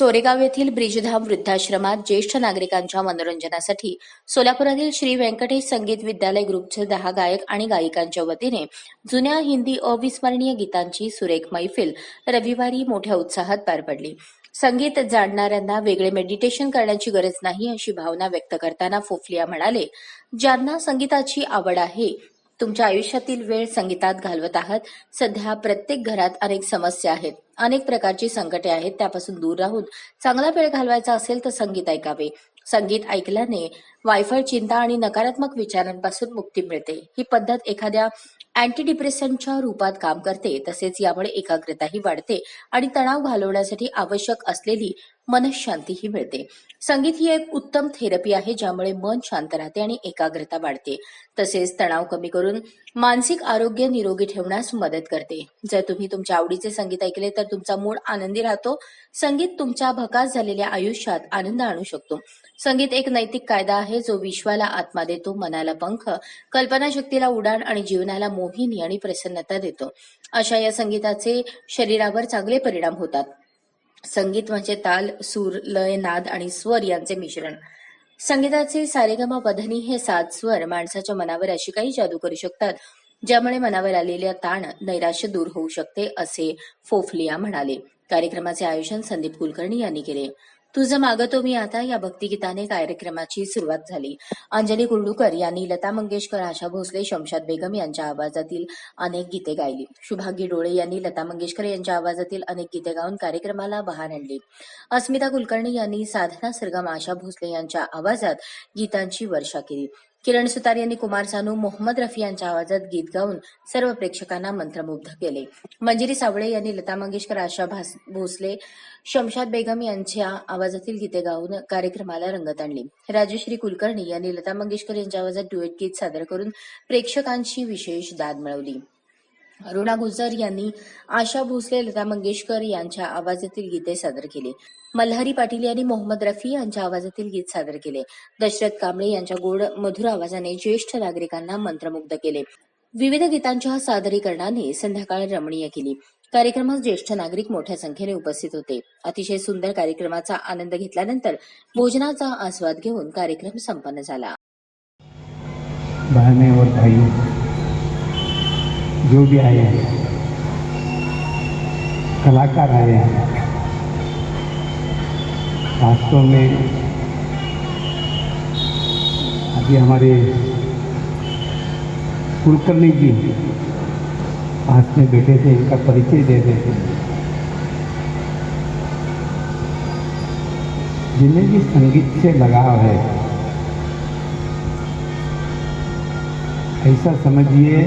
सोरेगाव येथील ब्रिजधाम वृद्धाश्रमात ज्येष्ठ नागरिकांच्या मनोरंजनासाठी सोलापुरातील श्री व्यंकटेश संगीत विद्यालय ग्रुपचे दहा गायक आणि गायिकांच्या वतीने जुन्या हिंदी अविस्मरणीय गीतांची सुरेख मैफिल रविवारी मोठ्या उत्साहात पार पडली. संगीत जाणणाऱ्यांना वेगळे मेडिटेशन करण्याची गरज नाही अशी भावना व्यक्त करताना फोफलिया म्हणाले ज्यांना संगीताची आवड आहे तुमच्या आयुष्यातील वेळ संगीतात घालवत आहात. सध्या प्रत्येक घरात अनेक समस्या आहेत. अनेक प्रकारची संकटे आहेत त्यापासून दूर राहून. चांगला वेळ घालवायचा असेल तर संगीत ऐकावे. संगीत ऐकल्याने वायफळ चिंता आणि नकारात्मक विचारांपासून मुक्ती मिळते. ही पद्धत एखाद्या अँटी डिप्रेशनच्या रूपात काम करते तसेच यामुळे एकाग्रताही वाढते आणि तणाव घालवण्यासाठी आवश्यक असलेली मनशांतीही मिळते. संगीत ही एक उत्तम थेरपी आहे ज्यामुळे मन शांत राहते आणि एकाग्रता वाढते. तसेच तणाव कमी करून मानसिक आरोग्य निरोगी ठेवण्यास मदत करते. जर तुम्ही तुमच्या आवडीचे संगीत ऐकले तर तुमचा मूड आनंदी राहतो. संगीत तुमच्या भकास झालेल्या आयुष्यात आनंद आणू शकतो. संगीत एक नैतिक कायदा आहे जो विश्वाला आत्मा देतो मनाला पंख कल्पनाशक्तीला उडाण आणि जीवनाला मोहिनी आणि प्रसन्नता देतो. अशा या संगीताचे शरीरावर चांगले परिणाम होतात. संगीत म्हणजे ताल सूर लय नाद आणि स्वर यांचे मिश्रण. संगीताचे सारेगमा वधनी हे सात स्वर माणसाच्या मनावर अशी काही जादू करू शकतात ज्यामुळे मनावर आलेल्या ताण नैराश्य दूर होऊ शकते असे फोफलिया म्हणाले. कार्यक्रमाचे आयोजन संदीप कुलकर्णी यांनी केले. तुझं मागतो मी आता या भक्तिगीताने कार्यक्रमाची सुरुवात झाली. अंजली कुर्डूकर यांनी लता मंगेशकर आशा भोसले शमशाद बेगम यांच्या आवाजातील अनेक गीते गायली. शुभागी डोळे यांनी लता मंगेशकर यांच्या आवाजातील अनेक गीते गाऊन कार्यक्रमाला बहार आणली. अस्मिता कुलकर्णी यांनी साधना सरगम आशा भोसले यांच्या आवाजात गीतांची वर्षा केली. किरण सुतार यांनी कुमार सानू मोहम्मद रफी यांच्या आवाजात गीत गाऊन सर्व प्रेक्षकांना मंत्रमुग्ध केले. मंजिरी सावळे यांनी लता मंगेशकर आशा भास- भोसले शमशाद बेगम यांच्या आवाजातील गीते गाऊन कार्यक्रमाला रंगत आणली. राजश्री कुलकर्णी यांनी लता मंगेशकर यांच्या आवाजात डुएट गीत सादर करून प्रेक्षकांची विशेष दाद मिळवली. अरुणा गुजर यांनी आशा भोसले लता मंगेशकर यांच्या आवाजातील गीते सादर केली. मल्हारी पाटील यांनी मोहम्मद रफी यांच्या आवाजातील गीत सादर केले. दशरथ कांबळे यांच्या गोड मधुर आवाजाने ज्येष्ठ नागरिकांना मंत्रमुग्ध केले. विविध गीतांच्या सादरीकरणाने संध्याकाळ रमणीय केली. कार्यक्रमात ज्येष्ठ नागरिक मोठ्या संख्येने उपस्थित होते. अतिशय सुंदर कार्यक्रमाचा आनंद घेतल्यानंतर भोजनाचा आस्वाद घेऊन कार्यक्रम संपन्न झाला. जो भी आए हैं, कलाकार आए हैं, वास्तव में अभी हमारे कुलकर्णी जी पास में बैठे थे, इनका परिचय दे रहे थे। जिन्हें भी संगीत से लगाव है, ऐसा समझिए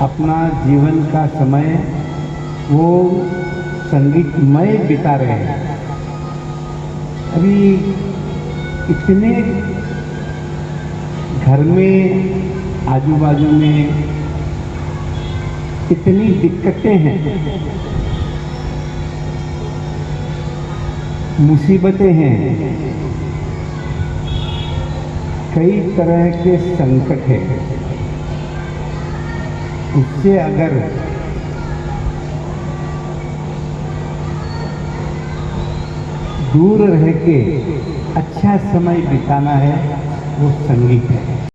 अपना जीवन का समय वो संगीतमय बिता रहे हैं। अभी इतने घर में आजू बाजू में इतनी दिक्कतें हैं। मुसीबतें हैं। कई तरह के संकट हैं। उससे अगर दूर रह के अच्छा समय बिताना है वो संगीत है।